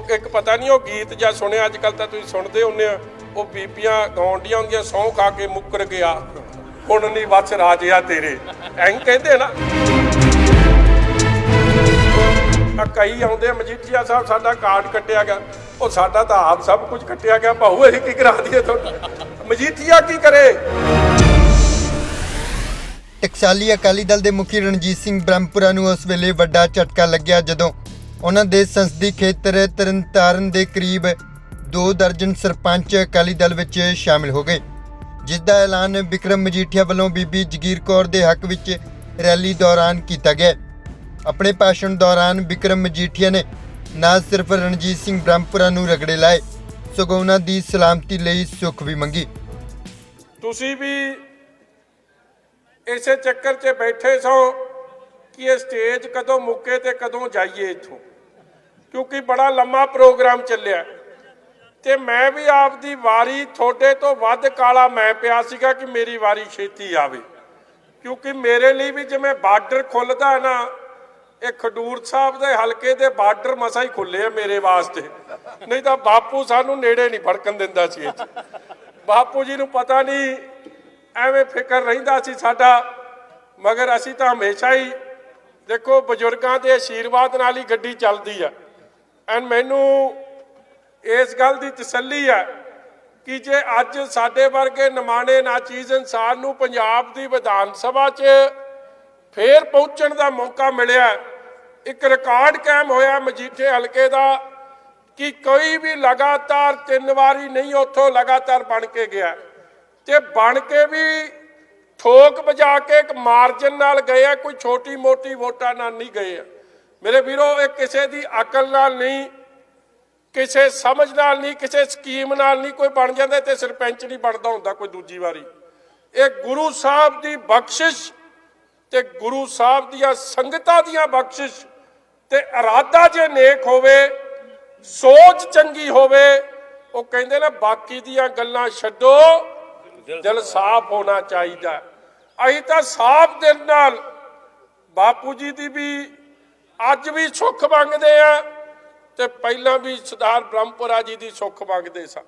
ਉਹ ਇੱਕ ਪਤਾ ਨਹੀਂ ਉਹ ਗੀਤ ਜਾਂ ਸੁਣਿਆ ਅੱਜ ਕੱਲ ਤਾਂ ਤੁਸੀਂ ਸੁਣਦੇ ਹੁੰਦੇ ਆ, ਉਹ ਬੀਬੀਆਂ ਗਾਉਂਦੀਆਂ ਹੁੰਦੀਆਂ, ਸੌਂ ਖਾ ਕੇ ਮੁੱਕਰ ਗਿਆ। ਹੁਣ ਨਹੀਂ ਬਸ ਰਾਜਿਆ ਤੇਰੇ। ਐਂ ਕਹਿੰਦੇ ਨਾ। ਆ ਕਈ ਆਉਂਦੇ ਮਜੀਠੀਆ ਸਾਹਿਬ, ਸਾਡਾ ਕਾਰਡ ਕੱਟਿਆ ਗਿਆ। ਉਹ ਸਾਡਾ ਤਾਂ ਆਪ ਸਭ ਕੁਝ ਕੱਟਿਆ ਗਿਆ। ਭਾਊ, ਅਸੀਂ ਕੀ ਕਰਾ ਦਈਏ ਤੁਹਾਡਾ ਮਜੀਠੀਆ ਕੀ ਕਰੇ? ਟਕਸਾਲੀ ਅਕਾਲੀ ਦਲ ਦੇ ਮੁਖੀ ਰਣਜੀਤ ਸਿੰਘ ਬ੍ਰਹਮਪੁਰਾ ਨੂੰ ਉਸ ਵੇਲੇ ਵੱਡਾ ਝਟਕਾ ਲੱਗਿਆ ਜਦੋਂ ਉਹਨਾਂ ਦੇ ਸੰਸਦੀ ਖੇਤਰ ਤਰਨਤਾਰਨ ਦੇ ਕਰੀਬ 2 ਦਰਜਨ ਸਰਪੰਚ ਅਕਾਲੀ ਦਲ ਵਿੱਚ ਸ਼ਾਮਿਲ ਹੋ ਗਏ ਜਿਸ ਦਾ ਐਲਾਨ ਵਿਕਰਮ ਮਜੀਠੀਆ ਵੱਲੋਂ ਬੀਬੀ ਜਗੀਰ ਕੌਰ ਦੇ ਹੱਕ ਵਿੱਚ ਰੈਲੀ ਦੌਰਾਨ ਕੀਤਾ ਗਿਆ। ਆਪਣੇ ਭਾਸ਼ਣ ਦੌਰਾਨ ਵਿਕਰਮ ਮਜੀਠੀਆ ਨੇ ਨਾ ਸਿਰਫ ਰਣਜੀਤ ਸਿੰਘ ਬ੍ਰਹਮਪੁਰਾ ਨੂੰ ਰਗੜੇ ਲਾਏ, ਸਗੋਂ ਉਹਨਾਂ ਦੀ ਸਲਾਮਤੀ ਲਈ ਸੁੱਖ ਵੀ ਮੰਗੀ। ਤੁਸੀਂ ਵੀ ਇਸੇ ਚੱਕਰ 'ਚ ਬੈਠੇ ਸੋ ਕਿ ਇਹ ਸਟੇਜ ਕਦੋਂ ਮੁੱਕੇ ਤੇ ਕਦੋਂ ਜਾਈਏ ਇੱਥੋਂ। ਕਿਉਂਕਿ ਬੜਾ ਲੰਮਾ ਪ੍ਰੋਗਰਾਮ ਚੱਲਿਆ। ਤੇ ਮੈਂ ਵੀ ਆਪਦੀ ਵਾਰੀ, ਤੁਹਾਡੇ ਤੋਂ ਵੱਧ ਕਾਲਾ ਮੈਂ ਪਿਆ ਸੀਗਾ ਕਿ ਮੇਰੀ ਵਾਰੀ ਛੇਤੀ ਆਵੇ। ਕਿਉਂਕਿ ਮੇਰੇ ਲਈ ਵੀ ਜਿਵੇਂ ਬਾਰਡਰ ਖੁੱਲਦਾ ਨਾ, ਇਹ ਖਡੂਰ ਸਾਹਿਬ ਦੇ ਹਲਕੇ ਦੇ ਬਾਰਡਰ ਮਸਾ ਹੀ ਖੁੱਲੇ ਆ ਮੇਰੇ ਵਾਸਤੇ। ਨਹੀਂ ਤਾਂ ਬਾਪੂ ਸਾਨੂੰ ਨੇੜੇ ਨਹੀਂ ਫੜਕਣ ਦਿੰਦਾ ਸੀ ਇਹ ਬਾਪੂ ਜੀ ਨੂੰ ਪਤਾ ਨਹੀਂ, ਐਵੇਂ ਫਿਕਰ ਰਹਿੰਦਾ ਸੀ ਸਾਡਾ, ਮਗਰ ਅਸੀਂ ਤਾਂ ਹਮੇਸ਼ਾ ਹੀ ਦੇਖੋ ਬਜ਼ੁਰਗਾਂ ਦੇ ਆਸ਼ੀਰਵਾਦ ਨਾਲ ਹੀ ਗੱਡੀ ਚੱਲਦੀ ਆ। ਐਂਡ ਮੈਨੂੰ ਇਸ ਗੱਲ ਦੀ ਤਸੱਲੀ ਹੈ ਕਿ ਜੇ ਅੱਜ ਸਾਡੇ ਵਰਗੇ ਨਮਾਣੇ ਨਾਚੀਜ਼ ਇਨਸਾਨ ਨੂੰ ਪੰਜਾਬ ਦੀ ਵਿਧਾਨ ਸਭਾ 'ਚ ਫੇਰ ਪਹੁੰਚਣ ਦਾ ਮੌਕਾ ਮਿਲਿਆ, ਇੱਕ ਰਿਕਾਰਡ ਕਾਇਮ ਹੋਇਆ ਮਜੀਠੇ ਹਲਕੇ ਦਾ ਕਿ ਕੋਈ ਵੀ ਲਗਾਤਾਰ ਤਿੰਨ ਵਾਰੀ ਨਹੀਂ ਉੱਥੋਂ ਲਗਾਤਾਰ ਬਣ ਕੇ ਗਿਆ। ਤੇ ਬਣ ਕੇ ਵੀ ਠੋਕ ਵਜਾ ਕੇ ਇੱਕ ਮਾਰਜਨ ਨਾਲ ਗਏ ਆ, ਕੋਈ ਛੋਟੀ ਮੋਟੀ ਵੋਟਾਂ ਨਾਲ ਨਹੀਂ ਗਏ ਆ। ਮੇਰੇ ਵੀਰੋ, ਇਹ ਕਿਸੇ ਦੀ ਅਕਲ ਨਾਲ ਨਹੀਂ, ਕਿਸੇ ਸਮਝ ਨਾਲ ਨਹੀਂ, ਕਿਸੇ ਸਕੀਮ ਨਾਲ ਨਹੀਂ ਕੋਈ ਬਣ ਜਾਂਦਾ ਤੇ ਸਰਪੰਚ ਨਹੀਂ ਬਣਦਾ ਹੁੰਦਾ ਕੋਈ ਦੂਜੀ ਵਾਰੀ। ਇਹ ਗੁਰੂ ਸਾਹਿਬ ਦੀ ਬਖਸ਼ਿਸ਼ ਤੇ ਗੁਰੂ ਸਾਹਿਬ ਦੀਆਂ ਸੰਗਤਾਂ ਦੀਆਂ ਬਖਸ਼ਿਸ਼ ਤੇ ਇਰਾਦਾ ਜੇ ਨੇਕ ਹੋਵੇ, ਸੋਚ ਚੰਗੀ ਹੋਵੇ, ਉਹ ਕਹਿੰਦੇ ਨੇ, ਬਾਕੀ ਦੀਆਂ ਗੱਲਾਂ ਛੱਡੋ, ਦਿਲ ਸਾਫ਼ ਹੋਣਾ ਚਾਹੀਦਾ। ਅਸੀਂ ਤਾਂ ਸਾਫ਼ ਦਿਲ ਨਾਲ ਬਾਪੂ ਜੀ ਦੀ ਵੀ ਅੱਜ ਵੀ ਸੁੱਖ ਮੰਗਦੇ ਆ ਤੇ ਪਹਿਲਾਂ ਵੀ ਸਰਦਾਰ ਬ੍ਰਹਮਪੁਰਾ ਜੀ ਦੀ ਸੁੱਖ ਮੰਗਦੇ ਸਨ।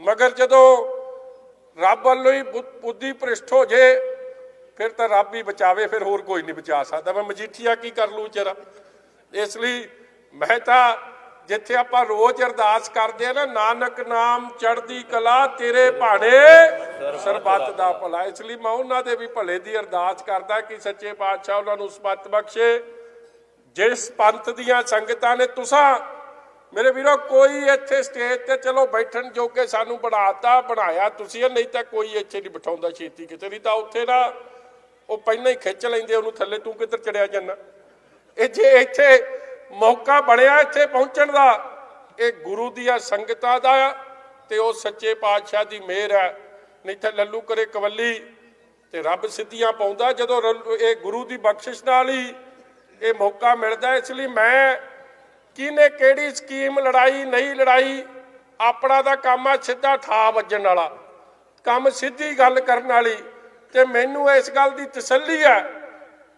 ਮਗਰ ਜਦੋਂ ਰੱਬ ਵੱਲੋਂ ਹੀ ਬੁੱਧੀ ਭ੍ਰਿਸ਼ਟ ਹੋ ਜੇ, ਫਿਰ ਤਾਂ ਰੱਬ ਹੀ ਬਚਾਵੇ, ਫਿਰ ਹੋਰ ਕੋਈ ਨਹੀਂ ਬਚਾ ਸਕਦਾ। ਮੈਂ ਮਜੀਠੀਆ ਕੀ ਕਰ ਲੂ ਵਿਚਾਰਾ ਇਸ ਲਈ ਮੈਂ ਤਾਂ ਜਿੱਥੇ ਆਪਾਂ ਰੋਜ਼ ਅਰਦਾਸ ਕਰਦੇ ਆ ਨਾ, ਨਾਨਕ ਨਾਮ ਚੜਦੀ ਕਲਾ ਤੇਰੇ ਭਾਣੇ ਸਰਬੱਤ ਦਾ ਭਲਾ। ਇਸ ਲਈ ਮੈਂ ਉਹਨਾਂ ਦੇ ਵੀ ਭਲੇ ਦੀ ਅਰਦਾਸ ਕਰਦਾ ਕਿ ਸੱਚੇ ਪਾਤਸ਼ਾਹ ਉਹਨਾਂ ਨੂੰ ਸਬੱਤ ਬਖਸ਼ੇ। ਜਿਸ ਪੰਥ ਦੀਆਂ ਸੰਗਤਾਂ ਨੇ ਤੁਸਾਂ, ਮੇਰੇ ਵੀਰੋ, ਕੋਈ ਇੱਥੇ ਸਟੇਜ ਤੇ ਚਲੋ ਬੈਠਣ ਜੋਗੇ ਸਾਨੂੰ ਬਣਾਤਾ, ਬਣਾਇਆ ਤੁਸੀਂ ਨਹੀਂ ਤਾਂ ਕੋਈ ਇੱਥੇ ਨਹੀਂ ਬਿਠਾਉਂਦਾ ਛੇਤੀ ਕਿਤੇ, ਨਹੀਂ ਤਾਂ ਉੱਥੇ ਨਾ ਉਹ ਪਹਿਲਾਂ ਹੀ ਖਿੱਚ ਲੈਂਦੇ, ਉਹਨੂੰ ਥੱਲੇ ਤੂੰ ਕਿੱਧਰ ਚੜਿਆ ਜਾਂਦਾ। ਇਹ ਜੇ ਇੱਥੇ ਮੌਕਾ ਬਣਿਆ ਇੱਥੇ ਪਹੁੰਚਣ ਦਾ, ਇਹ ਗੁਰੂ ਦੀਆਂ ਸੰਗਤਾਂ ਦਾ ਤੇ ਉਹ ਸੱਚੇ ਪਾਤਸ਼ਾਹ ਦੀ ਮਿਹਰ ਹੈ। ਨਹੀਂ ਤਾਂ ਲੱਲੂ ਕਰੇ ਕਵੱਲੀ ਤੇ ਰੱਬ ਸਿੱਧੀਆਂ ਪਾਉਂਦਾ, ਜਦੋਂ ਰੱਲ- ਇਹ ਗੁਰੂ ਦੀ ਬਖਸ਼ਿਸ਼ ਨਾਲ ਹੀ ਇਹ ਮੌਕਾ ਮਿਲਦਾ ਇਸ ਲਈ ਮੈਂ ਕਿਹਨੇ ਕਿਹੜੀ ਸਕੀਮ ਲੜਾਈ, ਨਹੀਂ ਲੜਾਈ, ਆਪਣਾ ਦਾ ਕੰਮ ਆ ਸਿੱਧਾ ਠਾ ਵੱਜਣ ਵਾਲਾ। ਕੰਮ ਸਿੱਧੀ ਗੱਲ ਕਰਨ ਵਾਲੀ। ਤੇ ਮੈਨੂੰ ਇਸ ਗੱਲ ਦੀ ਤਸੱਲੀ ਹੈ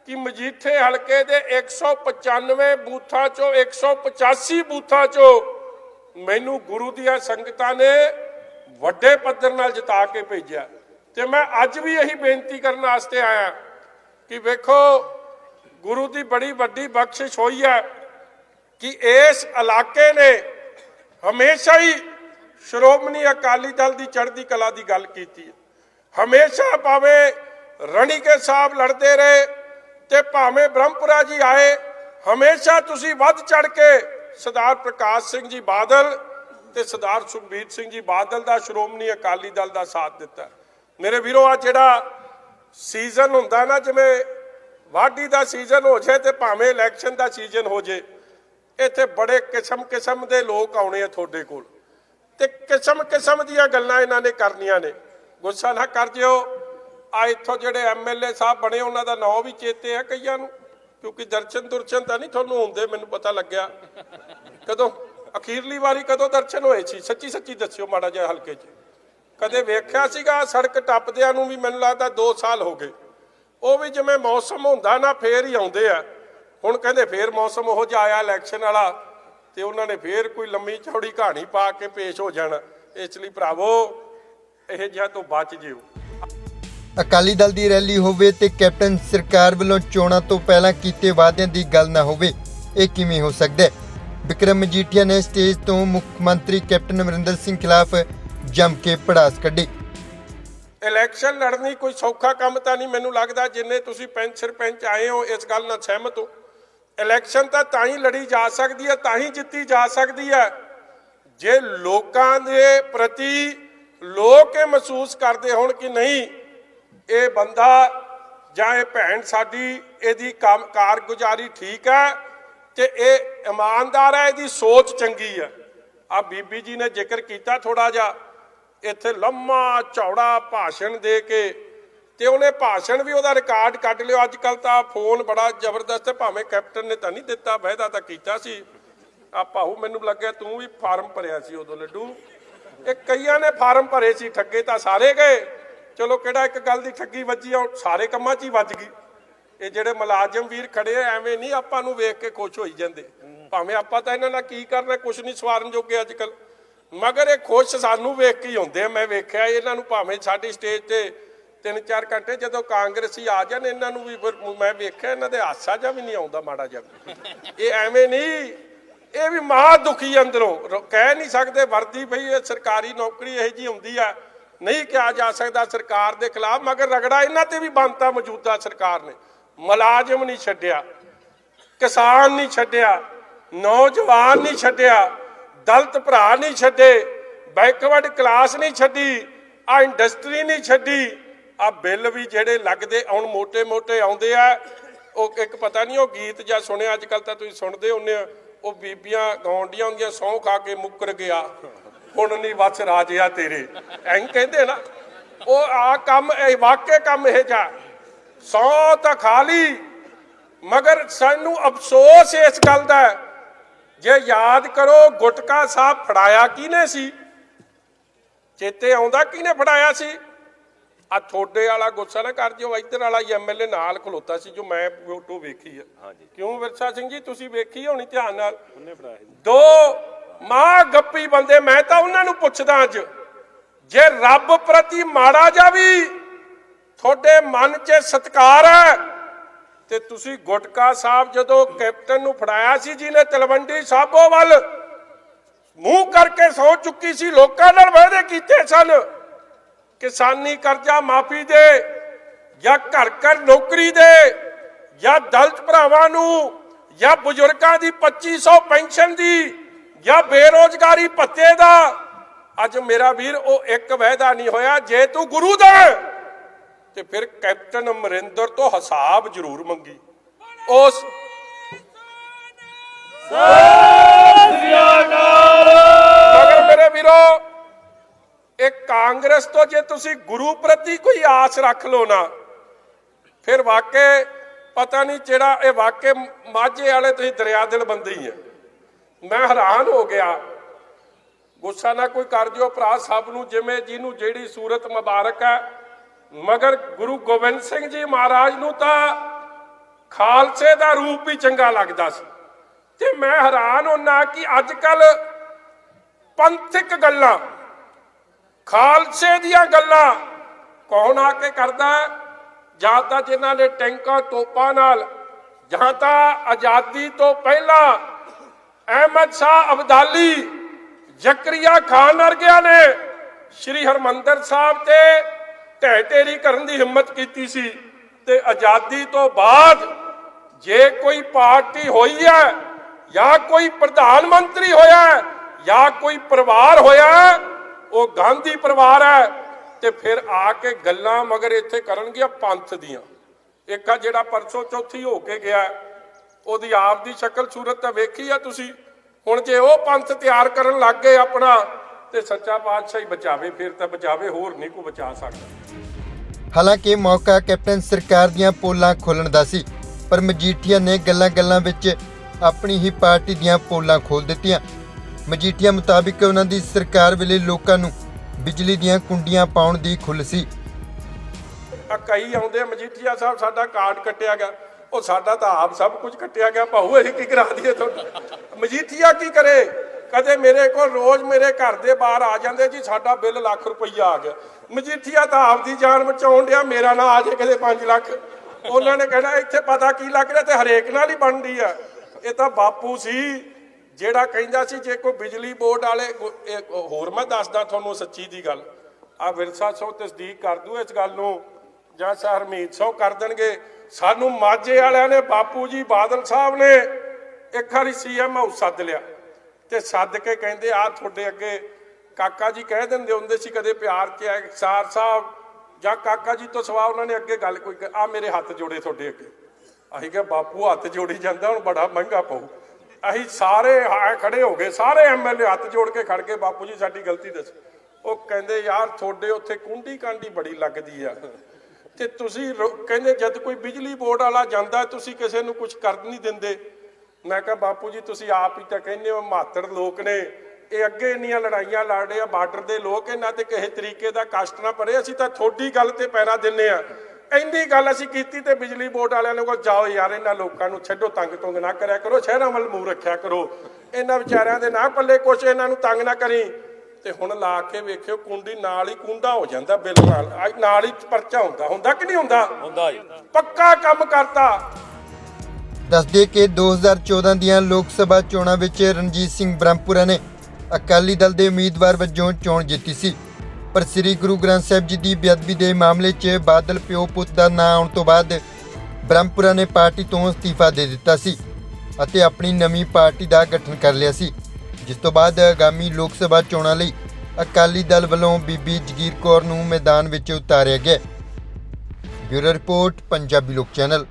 ਕਿ ਮਜੀਠੇ ਹਲਕੇ ਦੇ 195 ਬੂਥਾਂ ਚੋਂ 185 ਬੂਥਾਂ ਚੋਂ ਮੈਨੂੰ ਗੁਰੂ ਦੀਆਂ ਸੰਗਤਾਂ ਨੇ ਵੱਡੇ ਪੱਧਰ ਨਾਲ ਜਿਤਾ ਕੇ ਭੇਜਿਆ। ਤੇ ਮੈਂ ਅੱਜ ਵੀ ਇਹੀ ਬੇਨਤੀ ਕਰਨ ਵਾਸਤੇ ਆਇਆ ਕਿ ਵੇਖੋ ਗੁਰੂ ਦੀ ਬੜੀ ਵੱਡੀ ਬਖਸ਼ਿਸ਼ ਹੋਈ ਹੈ ਕਿ ਇਸ ਇਲਾਕੇ ਨੇ ਹਮੇਸ਼ਾ ਹੀ ਸ਼੍ਰੋਮਣੀ ਅਕਾਲੀ ਦਲ ਦੀ ਚੜ੍ਹਦੀ ਕਲਾ ਦੀ ਗੱਲ ਕੀਤੀ ਹੈ। ਹਮੇਸ਼ਾ ਭਾਵੇਂ ਰਣੀਕੇ ਸਾਹਿਬ ਲੜਦੇ ਰਹੇ ਤੇ ਭਾਵੇਂ ਬ੍ਰਹਮਪੁਰਾ ਜੀ ਆਏ, ਹਮੇਸ਼ਾ ਤੁਸੀਂ ਵੱਧ ਚੜ ਕੇ ਸਰਦਾਰ ਪ੍ਰਕਾਸ਼ ਸਿੰਘ ਜੀ ਬਾਦਲ ਤੇ ਸਰਦਾਰ ਸੁਖਬੀਰ ਸਿੰਘ ਜੀ ਬਾਦਲ ਦਾ ਸ਼੍ਰੋਮਣੀ ਅਕਾਲੀ ਦਲ ਦਾ ਸਾਥ ਦਿੱਤਾ। ਮੇਰੇ ਵੀਰੋ ਆ ਜਿਹੜਾ ਸੀਜ਼ਨ ਹੁੰਦਾ ਨਾ, ਜਿਵੇਂ ਵਾਢੀ ਦਾ ਸੀਜ਼ਨ ਹੋ ਜਾਏ ਤੇ ਭਾਵੇਂ ਇਲੈਕਸ਼ਨ ਦਾ ਸੀਜ਼ਨ ਹੋ ਜੇ ਇੱਥੇ ਬੜੇ ਕਿਸਮ ਕਿਸਮ ਦੇ ਲੋਕ ਆਉਣੇ ਆ ਤੁਹਾਡੇ ਕੋਲ। ਤੇ ਕਿਸਮ ਕਿਸਮ ਦੀਆਂ ਗੱਲਾਂ ਇਹਨਾਂ ਨੇ ਕਰਨੀਆਂ ਨੇ। ਗੁੱਸਾ ਨਾ ਕਰ ਜਿਓ। ਆ ਇੱਥੋਂ ਜਿਹੜੇ ਐਮਐਲਏ ਸਾਹਿਬ ਬਣੇ, ਉਹਨਾਂ ਦਾ ਨਾਮ ਵੀ ਚੇਤੇ ਆ ਕਈਆਂ ਨੂੰ, ਕਿਉਂਕਿ ਦਰਸ਼ਨ ਦੁਰਸ਼ਨ ਤਾਂ ਨਹੀਂ ਤੁਹਾਨੂੰ ਹੁੰਦੇ, ਮੈਨੂੰ ਪਤਾ ਲੱਗਿਆ। ਕਦੋਂ, ਅਖੀਰਲੀ ਵਾਰੀ ਕਦੋਂ ਦਰਸ਼ਨ ਹੋਏ ਸੀ? ਸੱਚੀ ਸੱਚੀ ਦੱਸਿਓ ਮਾੜਾ ਜਿਹਾ ਹਲਕੇ 'ਚ। ਕਦੇ ਵੇਖਿਆ ਸੀਗਾ, ਸੜਕ ਟੱਪਦਿਆਂ ਨੂੰ ਵੀ ਮੈਨੂੰ ਲੱਗਦਾ 2 ਸਾਲ ਹੋ ਗਏ। ਉਹ ਵੀ ਜਿਵੇਂ ਮੌਸਮ ਹੁੰਦਾ ਨਾ, ਫੇਰ ਹੀ ਆਉਂਦੇ ਆ। ਹੁਣ ਕਹਿੰਦੇ ਫੇਰ ਮੌਸਮ ਉਹ ਜਿਹਾ ਆਇਆ ਇਲੈਕਸ਼ਨ ਵਾਲਾ, ਤੇ ਉਹਨਾਂ ਨੇ ਫੇਰ ਕੋਈ ਲੰਮੀ ਚੌੜੀ ਕਹਾਣੀ ਪਾ ਕੇ ਪੇਸ਼ ਹੋ ਜਾਣਾ। ਇਸ ਲਈ ਭਰਾਵੋ, ਇਹ ਜਿਹਾ ਤੋਂ ਬਚ ਜਿਓ। ਅਕਾਲੀ ਦਲ ਦੀ ਰੈਲੀ ਹੋਵੇ ਤੇ ਕੈਪਟਨ ਸਰਕਾਰ ਵੱਲੋਂ ਚੋਣਾਂ ਤੋਂ ਪਹਿਲਾਂ ਕੀਤੇ ਵਾਅਦਿਆਂ ਦੀ ਗੱਲ ਨਾ ਹੋਵੇ, ਇਹ ਕਿਵੇਂ ਹੋ ਸਕਦਾ ਹੈ? ਵਿਕਰਮ ਮਜੀਠੀਆ ਨੇ ਸਟੇਜ ਤੋਂ ਮੁੱਖ ਮੰਤਰੀ ਕੈਪਟਨ ਅਮਰਿੰਦਰ ਸਿੰਘ ਖਿਲਾਫ ਜੰਮ ਕੇ ਪੜਾਸ ਕੱਢੀ। ਇਲੈਕਸ਼ਨ ਲੜਨੀ ਕੋਈ ਸੌਖਾ ਕੰਮ ਤਾਂ ਨਹੀਂ ਮੈਨੂੰ ਲੱਗਦਾ ਜਿੰਨੇ ਤੁਸੀਂ ਪੰਚ ਸਰਪੰਚ ਆਏ ਹੋ, ਇਸ ਗੱਲ ਨਾਲ ਸਹਿਮਤ ਹੋ। ਇਲੈਕਸ਼ਨ ਤਾਂ ਤਾਂ ਹੀ ਲੜੀ ਜਾ ਸਕਦੀ ਹੈ, ਤਾਂ ਹੀ ਜਿੱਤੀ ਜਾ ਸਕਦੀ ਹੈ। ਜੇ ਲੋਕਾਂ ਦੇ ਪ੍ਰਤੀ ਲੋਕ ਇਹ ਮਹਿਸੂਸ ਕਰਦੇ ਹੋਣ ਕਿ ਨਹੀਂ, ਇਹ ਬੰਦਾ ਜਾਂ ਇਹ ਭੈਣ ਸਾਡੀ, ਇਹਦੀ ਕੰਮ ਕਾਰਗੁਜ਼ਾਰੀ ਠੀਕ ਹੈ ਤੇ ਇਹ ਇਮਾਨਦਾਰ ਹੈ, ਇਹਦੀ ਸੋਚ ਚੰਗੀ ਹੈ। ਆ ਬੀਬੀ ਜੀ ਨੇ ਜ਼ਿਕਰ ਕੀਤਾ ਥੋੜਾ ਜਿਹਾ। ਇੱਥੇ ਲੰਮਾ ਚੌੜਾ ਭਾਸ਼ਣ ਦੇ ਕੇ ਤੇ ਉਹਨੇ ਭਾਸ਼ਣ ਵੀ ਉਹਦਾ ਰਿਕਾਰਡ ਕੱਢ ਲਿਓ। ਅੱਜ ਕੱਲ ਤਾਂ ਫੋਨ ਬੜਾ ਜ਼ਬਰਦਸਤ ਹੈ। ਭਾਵੇਂ ਕੈਪਟਨ ਨੇ ਤਾਂ ਨਹੀਂ ਦਿੱਤਾ, ਵਾਅਦਾ ਤਾਂ ਕੀਤਾ ਸੀ। ਆ ਭਾਊ ਮੈਨੂੰ ਲੱਗਿਆ ਤੂੰ ਵੀ ਫਾਰਮ ਭਰਿਆ ਸੀ ਉਦੋਂ ਲੱਡੂ। ਇਹ ਕਈਆਂ ਨੇ ਫਾਰਮ ਭਰੇ ਸੀ, ਠੱਗੇ ਤਾਂ ਸਾਰੇ ਗਏ। ਚਲੋ ਕਿਹੜਾ ਇੱਕ ਗੱਲ ਦੀ ਠੱਗੀ ਵੱਜੀ ਆ ਸਾਰੇ ਕੰਮਾਂ 'ਚ ਹੀ ਵੱਜ ਗਈ। ਇਹ ਜਿਹੜੇ ਮੁਲਾਜ਼ਮ ਵੀਰ ਖੜੇ ਆ, ਐਵੇਂ ਨਹੀਂ ਆਪਾਂ ਨੂੰ ਵੇਖ ਕੇ ਖੁਸ਼ ਹੋਈ ਜਾਂਦੇ। ਭਾਵੇਂ ਆਪਾਂ ਤਾਂ ਇਹਨਾਂ ਨਾਲ ਕੀ ਕਰਨਾ ਕੁਝ ਨਹੀਂ ਸਵਾਰਨ ਜੋਗੇ ਅੱਜ ਕੱਲ੍ਹ। ਮਗਰ ਇਹ ਖੁਸ਼ ਸਾਨੂੰ ਵੇਖ ਕੇ ਹੀ ਹੁੰਦੇ ਆ। ਮੈਂ ਵੇਖਿਆ ਇਹਨਾਂ ਨੂੰ ਭਾਵੇਂ ਸਾਡੀ ਸਟੇਜ ਤੇ ਤਿੰਨ ਚਾਰ ਘੰਟੇ ਜਦੋਂ ਕਾਂਗਰਸੀ ਆ ਜਾਣ, ਇਹਨਾਂ ਨੂੰ ਵੀ ਫਿਰ ਮੈਂ ਵੇਖਿਆ ਇਹਨਾਂ ਦੇ ਹਾਸਾ ਜਾਂ ਵੀ ਨਹੀਂ ਆਉਂਦਾ ਮਾੜਾ ਜਿਹਾ ਇਹ ਐਵੇਂ ਨਹੀਂ, ਇਹ ਵੀ ਮਹਾ ਦੁਖੀ ਅੰਦਰੋਂ। ਕਹਿ ਨਹੀਂ ਸਕਦੇ, ਵਰਦੀ ਭਈ ਇਹ ਸਰਕਾਰੀ ਨੌਕਰੀ ਇਹੋ ਜੀ ਹੁੰਦੀ ਆ। ਨਹੀਂ ਕਿਹਾ ਜਾ ਸਕਦਾ ਸਰਕਾਰ ਦੇ ਖਿਲਾਫ, ਮਗਰ ਰਗੜਾ ਇਹਨਾਂ ਤੇ ਵੀ ਬੰਨਤਾ ਮੌਜੂਦਾ ਸਰਕਾਰ ਨੇ। ਮੁਲਾਜ਼ਮ ਨਹੀਂ ਛੱਡਿਆ, ਕਿਸਾਨ ਨਹੀਂ ਛੱਡਿਆ, ਨੌਜਵਾਨ ਨਹੀਂ ਛੱਡਿਆ। ਦਲਤ ਭਰਾ ਨਹੀਂ ਛੱਡੇ, ਬੈਕਵਰਡ ਕਲਾਸ ਨਹੀਂ ਛੱਡੀ, ਆ ਇੰਡਸਟਰੀ ਨਹੀਂ ਛੱਡੀ, ਆ ਬਿੱਲ ਵੀ ਜਿਹੜੇ ਲੱਗਦੇ ਹੁਣ ਮੋٹے-ਮੋٹے ਆਉਂਦੇ ਆ, ਉਹ ਇੱਕ ਪਤਾ ਨਹੀਂ ਉਹ ਗੀਤ ਜਾਂ ਸੁਣਿਆ ਅੱਜ ਕੱਲ ਤਾਂ ਤੁਸੀਂ ਸੁਣਦੇ ਹੁੰਨੇ ਉਹ ਬੀਬੀਆਂ ਗਾਉਂਦੀਆਂ ਹੁੰਦੀਆਂ ਸੌਂ ਖਾ ਕੇ ਮੁੱਕਰ ਗਿਆ, ਹੁਣ ਨਹੀਂ ਵਸ ਰਾਜਿਆ ਤੇਰੇ, ਐਂ ਕਹਿੰਦੇ ਨਾ, ਉਹ ਆ ਕੰਮ, ਇਹ ਵਾਕੇ ਕੰਮ ਇਹ ਜਾ ਸੌ ਤਾਂ ਖਾ ਲਈ, ਮਗਰ ਸਾਨੂੰ ਅਫਸੋਸ ਇਸ ਗੱਲ ਦਾ ਜੇ ਯਾਦ ਕਰੋ ਗੁਟਕਾ ਸਾਹਿਬ ਫੜਾਇਆ ਕਿਹਨੇ ਸੀ? ਚੇਤੇ ਆਉਂਦਾ ਕਿਹਨੇ ਫੜਾਇਆ ਸੀ? ਆ ਥੋੜੇ ਵਾਲਾ ਗੁੱਸਾ ਨਾ ਕਰ ਜਿਓ ਇੱਧਰ ਵਾਲਾ ਐਮਐਲਏ ਨਾਲ ਖਲੋਤਾ ਸੀ ਜੋ ਮੈਂ ਫੋਟੋ ਵੇਖੀ ਆ। ਹਾਂਜੀ। ਕਿਉਂ ਵਿਰਸਾ ਸਿੰਘ ਜੀ ਤੁਸੀਂ ਵੇਖੀ ਹੋਣੀ ਧਿਆਨ ਨਾਲ? ਉਹਨੇ ਫੜਾਇਆ ਦੋ ਮਾਂ ਗੱਪੀ ਬੰਦੇ ਮੈਂ ਤਾਂ ਉਹਨਾਂ ਨੂੰ ਪੁੱਛਦਾ ਅੱਜ ਜੇ ਰੱਬ ਪ੍ਰਤੀ ਮਾੜਾ ਜਾ ਵੀ ਤੁਹਾਡੇ ਮਨ 'ਚ ਸਤਕਾਰ ਹੈ ਤੇ ਤੁਸੀਂ ਗੁਟਕਾ ਸਾਹਿਬ ਜਦੋਂ ਕੈਪਟਨ ਨੂੰ ਫੜਾਇਆ ਸੀ ਜਿਹਨੇ ਤਲਵੰਡੀ ਸਾਬੋ ਵੱਲ, ਮੂੰਹ ਕਰਕੇ ਸੌ ਚੁੱਕੀ ਸੀ, ਲੋਕਾਂ ਨਾਲ ਵਾਅਦੇ ਕੀਤੇ ਸਨ ਕਿਸਾਨੀ ਕਰਜ਼ਾ ਮਾਫੀ ਦੇ ਜਾਂ ਘਰ ਘਰ ਨੌਕਰੀ ਦੇ ਜਾਂ ਦਲਤ ਭਰਾਵਾਂ ਨੂੰ ਜਾਂ ਬਜ਼ੁਰਗਾਂ ਦੀ 2500 ਪੈਨਸ਼ਨ ਦੀ ਜਾਂ ਬੇਰੋਜ਼ਗਾਰੀ ਭੱਤੇ ਦਾ, ਅੱਜ ਮੇਰਾ ਵੀਰ ਉਹ ਇੱਕ ਵਾਅਦਾ ਨਹੀਂ ਹੋਇਆ, ਜੇ ਤੂੰ ਗੁਰੂ ਦਾ ਤੇ ਫਿਰ ਕੈਪਟਨ ਅਮਰਿੰਦਰ ਤੋਂ ਹਿਸਾਬ ਜ਼ਰੂਰ ਮੰਗੀ। ਉਸ ਮਗਰ ਮੇਰੇ ਵੀਰੋ, ਇਹ ਕਾਂਗਰਸ ਤੋਂ ਜੇ ਤੁਸੀਂ ਗੁਰੂ ਪ੍ਰਤੀ ਕੋਈ ਆਸ ਰੱਖ ਲਓ ਨਾ, ਫਿਰ ਵਾਕੇ ਪਤਾ ਨਹੀਂ ਜਿਹੜਾ ਇਹ ਵਾਕੇ ਮਾਝੇ ਵਾਲੇ ਤੁਸੀਂ ਦਰਿਆ ਦਿਲ ਬੰਦੇ ਹੀ ਆ। ਮੈਂ ਹੈਰਾਨ ਹੋ ਗਿਆ। ਗੁੱਸਾ ਨਾ ਕੋਈ ਕਰ ਦਿਓ ਭਰਾ, ਸਭ ਨੂੰ ਜਿਵੇਂ ਜਿਹਨੂੰ ਜਿਹੜੀ ਸੂਰਤ ਮੁਬਾਰਕ ਹੈ ਮਗਰ ਗੁਰੂ ਗੋਬਿੰਦ ਸਿੰਘ ਜੀ ਮਹਾਰਾਜ ਨੂੰ ਤਾਂ ਖਾਲਸੇ ਦਾ ਰੂਪ ਵੀ ਚੰਗਾ ਲੱਗਦਾ ਸੀ। ਤੇ ਮੈਂ ਹੈਰਾਨ ਹੁੰਨਾ ਕਿ ਅੱਜ ਕੱਲ ਪੰਥਕ ਗੱਲਾਂ, ਖਾਲਸੇ ਦੀਆਂ ਗੱਲਾਂ ਕੌਣ ਆ ਕੇ ਕਰਦਾ? ਜਾਂ ਤਾਂ ਜਿਨ੍ਹਾਂ ਨੇ ਟੈਂਕਾਂ ਤੋਪਾਂ ਨਾਲ, ਜਾਂ ਤਾਂ ਆਜ਼ਾਦੀ ਤੋਂ ਪਹਿਲਾਂ ਅਹਿਮਦ ਸ਼ਾਹ ਅਬਦਾਲੀ, ਜ਼ਕਰੀਆ ਖਾਨ ਵਰਗਿਆਂ ਨੇ ਸ੍ਰੀ ਹਰਮੰਦਰ ਸਾਹਿਬ ਤੇ ਢਹਿ ਢੇਰੀ ਕਰਨ ਦੀ ਹਿੰਮਤ ਕੀਤੀ ਸੀ ਤੇ ਆਜ਼ਾਦੀ ਤੋਂ ਬਾਅਦ ਜੇ ਕੋਈ ਪਾਰਟੀ ਹੋਈ ਹੈ, ਜਾਂ ਕੋਈ ਪ੍ਰਧਾਨ ਮੰਤਰੀ ਹੋਇਆ, ਜਾਂ ਕੋਈ ਪਰਿਵਾਰ ਹੋਇਆ, ਉਹ ਗਾਂਧੀ ਪਰਿਵਾਰ ਹੈ ਤੇ ਫਿਰ ਆ ਕੇ ਗੱਲਾਂ ਮਗਰ ਇੱਥੇ ਕਰਨਗੀਆਂ ਪੰਥ ਦੀਆਂ। ਇੱਕ ਆ ਜਿਹੜਾ ਪਰਸੋਂ ਚੌਥੀ ਹੋ ਕੇ ਗਿਆ, ਉਹਦੀ ਆਪ ਦੀ ਸ਼ਕਲ ਸੂਰਤ ਤਾਂ ਵੇਖੀ ਆ ਤੁਸੀਂ। ਹੁਣ ਜੇ ਉਹ ਪੰਥ ਤਿਆਰ ਕਰਨ ਲੱਗ ਗਏ ਆਪਣਾ ਤੇ ਸੱਚਾ ਪਾਤਸ਼ਾਹ ਹੀ ਬਚਾਵੇ ਫਿਰ ਤਾਂ ਬਚਾਵੇ ਹੋਰ ਨਹੀਂ ਕੋਈ ਬਚਾ ਸਕਦਾ। ਹਾਲਾਂਕਿ ਮੌਕਾ ਕੈਪਟਨ ਸਰਕਾਰ ਦੀਆਂ ਪੋਲਾਂ ਖੋਲਣ ਦਾ ਸੀ ਪਰ ਮਜੀਠੀਆ ਨੇ ਗੱਲਾਂ-ਗੱਲਾਂ ਵਿੱਚ ਆਪਣੀ ਹੀ ਪਾਰਟੀ ਦੀਆਂ ਪੋਲਾਂ ਖੋਲ ਦਿੱਤੀਆਂ। ਮਜੀਠੀਆ ਮੁਤਾਬਿਕ ਉਹਨਾਂ ਦੀ ਸਰਕਾਰ ਵੇਲੇ ਲੋਕਾਂ ਨੂੰ ਬਿਜਲੀ ਦੀਆਂ ਕੁੰਡੀਆਂ ਪਾਉਣ ਦੀ ਖੁੱਲ੍ਹ ਸੀ। ਆ ਕਈ ਆਉਂਦੇ ਮਜੀਠੀਆ ਸਾਹਿਬ ਸਾਡਾ ਕਾਰਡ ਕੱਟਿਆ ਗਿਆ ਉਹ ਸਾਡਾ ਤਾਂ ਆਪ ਸਭ ਕੁਝ ਕੱਟਿਆ ਗਿਆ ਭਾਊ ਅਸੀਂ ਕੀ ਕਰਾ ਦਈਏ ਤੁਹਾਡਾ ਮਜੀਠੀਆ ਕੀ ਕਰੇ? ਕਦੇ ਮੇਰੇ ਕੋਲ ਰੋਜ਼ ਮੇਰੇ ਘਰ ਦੇ ਬਾਹਰ ਆ ਜਾਂਦੇ ਜੀ, ਸਾਡਾ ਬਿੱਲ ਲੱਖ ਰੁਪਈਆ ਆ ਗਿਆ। ਮਜੀਠੀਆ ਤਾਂ ਆਪਦੀ ਜਾਨ ਬਚਾਉਣ ਡਿਆ, ਮੇਰਾ ਨਾਂ ਆ ਜੇ ਕਦੇ 5 ਲੱਖ। ਉਹਨਾਂ ਨੇ ਕਹਿਣਾ, ਇੱਥੇ ਪਤਾ ਕੀ ਲੱਗ ਰਿਹਾ, ਤੇ ਹਰੇਕ ਨਾਲ ਹੀ ਬਣਦੀ ਆ। ਇਹ ਤਾਂ ਬਾਪੂ ਸੀ, ਜਿਹੜਾ ਕਹਿੰਦਾ ਸੀ, ਜੇ ਕੋਈ ਬਿਜਲੀ ਬੋਰਡ ਵਾਲੇ ਹੋਰ ਮੈਂ ਦੱਸਦਾ ਤੁਹਾਨੂੰ ਸੱਚੀ ਦੀ ਗੱਲ। ਆ ਵਿਰਸਾ ਸੋ ਤਸਦੀਕ ਕਰ ਦੂ ਇਸ ਗੱਲ ਨੂੰ, ਜਾਂ ਸਰ ਹਰਮੀਤ ਸੋ ਕਰ ਦੇਣਗੇ। ਸਾਨੂੰ ਮਾਝੇ ਵਾਲਿਆਂ ਨੇ, ਬਾਪੂ ਜੀ, ਬਾਦਲ ਸਾਹਿਬ ਨੇ, ਇੱਕ ਵਾਰੀ ਸੀਐਮ ਹਾਊਸ ਸੱਦ ਲਿਆ। ਤੇ ਸੱਦ ਕੇ ਕਹਿੰਦੇ ਆ ਤੁਹਾਡੇ ਅੱਗੇ ਕਾਕਾ ਜੀ ਕਹਿ ਦਿੰਦੇ ਹੁੰਦੇ ਸੀ ਕਦੇ ਪਿਆਰ ਚ ਹੈ ਸਾਰ ਸਾਹਿਬ ਜਾਂ ਕਾਕਾ ਜੀ ਤੋਂ ਸਵਾ ਉਹਨਾਂ ਨੇ ਅੱਗੇ ਗੱਲ ਕੋਈ ਆ ਮੇਰੇ ਹੱਥ ਜੋੜੇ ਤੁਹਾਡੇ ਅੱਗੇ। ਅਸੀਂ ਕਿਹਾ, ਬਾਪੂ, ਹੱਥ ਜੋੜੀ ਜਾਂਦਾ, ਹੁਣ ਬੜਾ ਮਹਿੰਗਾ ਪਊ। ਅਸੀਂ ਸਾਰੇ ਖੜੇ ਹੋ ਗਏ, ਸਾਰੇ ਐਮਐਲਏ ਹੱਥ ਜੋੜ ਕੇ ਖੜ ਗਏ, ਬਾਪੂ ਜੀ, ਸਾਡੀ ਗਲਤੀ ਦੱਸੋ। ਉਹ ਕਹਿੰਦੇ, ਯਾਰ, ਤੁਹਾਡੇ ਉੱਥੇ ਕੁੰਡੀ ਕਾਂਡੀ ਬੜੀ ਲੱਗਦੀ ਆ। ਤੇ ਤੁਸੀਂ ਕਹਿੰਦੇ, ਜਦ ਕੋਈ ਬਿਜਲੀ ਬੋਰਡ ਵਾਲਾ ਜਾਂਦਾ, ਤੁਸੀਂ ਕਿਸੇ ਨੂੰ ਕੁਝ ਕਰਨ ਨਹੀਂ ਦਿੰਦੇ। ਮੈਂ ਕਿਹਾ ਬਾਪੂ ਜੀ ਤੁਸੀਂ ਆਪ ਹੀ ਤਾਂ ਕਹਿੰਦੇ ਹੋ ਮਾਤੜ ਲੋਕ ਨੇ। ਇਹ ਅੱਗੇ ਇੰਨੀਆਂ ਲੜਾਈਆਂ ਲੜ ਰਹੇ ਆ ਬਾਰਡਰ ਦੇ ਲੋਕ ਇਹਨਾਂ ਤੇ ਕਿਸੇ ਤਰੀਕੇ ਦਾ ਕਸ਼ਟ ਨਾ ਪਰੇ ਅਸੀਂ ਤਾਂ ਥੋੜੀ ਗੱਲ ਤੇ ਪੈਰਾ ਦਿੰਨੇ ਆ। ਇੰਨੀ ਗੱਲ ਅਸੀਂ ਕੀਤੀ ਤੇ ਬਿਜਲੀ ਬੋਰਡ ਵਾਲਿਆਂ ਨੇ ਕੋ ਜਾਓ ਯਾਰ ਇਹਨਾਂ ਲੋਕਾਂ ਨੂੰ ਛੱਡੋ ਤੰਗ ਤੁੰਗ ਨਾ ਕਰਿਆ ਕਰੋ ਸ਼ਹਿਰਾਂ ਵੱਲ ਮੂੰਹ ਰੱਖਿਆ ਕਰੋ। ਇਹਨਾਂ ਵਿਚਾਰਿਆਂ ਦੇ ਨਾ ਪੱਲੇ ਕੁਛ ਇਹਨਾਂ ਨੂੰ ਤੰਗ ਨਾ ਕਰੀ। ਤੇ ਹੁਣ ਲਾ ਕੇ ਵੇਖਿਓ ਕੁੰਡੀ ਨਾਲ ਹੀ ਕੁੰਡਾ ਹੋ ਜਾਂਦਾ ਬਿੱਲ ਨਾਲ ਹੀ ਪਰਚਾ ਹੁੰਦਾ ਹੁੰਦਾ ਕਿ ਨਹੀਂ ਹੁੰਦਾ? ਹੁੰਦਾ ਜੀ। ਪੱਕਾ ਕੰਮ ਕਰਤਾ। ਦੱਸਦੇ ਕਿ 2014 ਦੀਆਂ ਲੋਕ ਸਭਾ ਚੋਣਾਂ ਵਿੱਚ ਰਣਜੀਤ ਸਿੰਘ ਬ੍ਰਹਮਪੁਰਾ ਨੇ ਅਕਾਲੀ ਦਲ ਦੇ ਉਮੀਦਵਾਰ ਵਜੋਂ ਚੋਣ ਜਿੱਤੀ ਸੀ। ਪਰ ਸ੍ਰੀ ਗੁਰੂ ਗ੍ਰੰਥ ਸਾਹਿਬ ਜੀ ਦੀ ਬੇਅਦਬੀ ਦੇ ਮਾਮਲੇ 'ਚ ਬਾਦਲ ਪਿਓ ਪੁੱਤ ਦਾ ਨਾਂ ਆਉਣ ਤੋਂ ਬਾਅਦ ਬ੍ਰਹਮਪੁਰਾ ਨੇ ਪਾਰਟੀ ਤੋਂ ਅਸਤੀਫਾ ਦੇ ਦਿੱਤਾ ਸੀ ਅਤੇ ਆਪਣੀ ਨਵੀਂ ਪਾਰਟੀ ਦਾ ਗਠਨ ਕਰ ਲਿਆ ਸੀ। ਜਿਸ ਤੋਂ ਬਾਅਦ ਆਗਾਮੀ ਲੋਕ ਸਭਾ ਚੋਣਾਂ ਲਈ ਅਕਾਲੀ ਦਲ ਵੱਲੋਂ ਬੀਬੀ ਜਗੀਰ ਕੌਰ ਨੂੰ ਮੈਦਾਨ ਵਿੱਚ ਉਤਾਰਿਆ ਗਿਆ। ਬਿਊਰੋ ਰਿਪੋਰਟ, ਪੰਜਾਬੀ ਲੋਕ ਚੈਨਲ।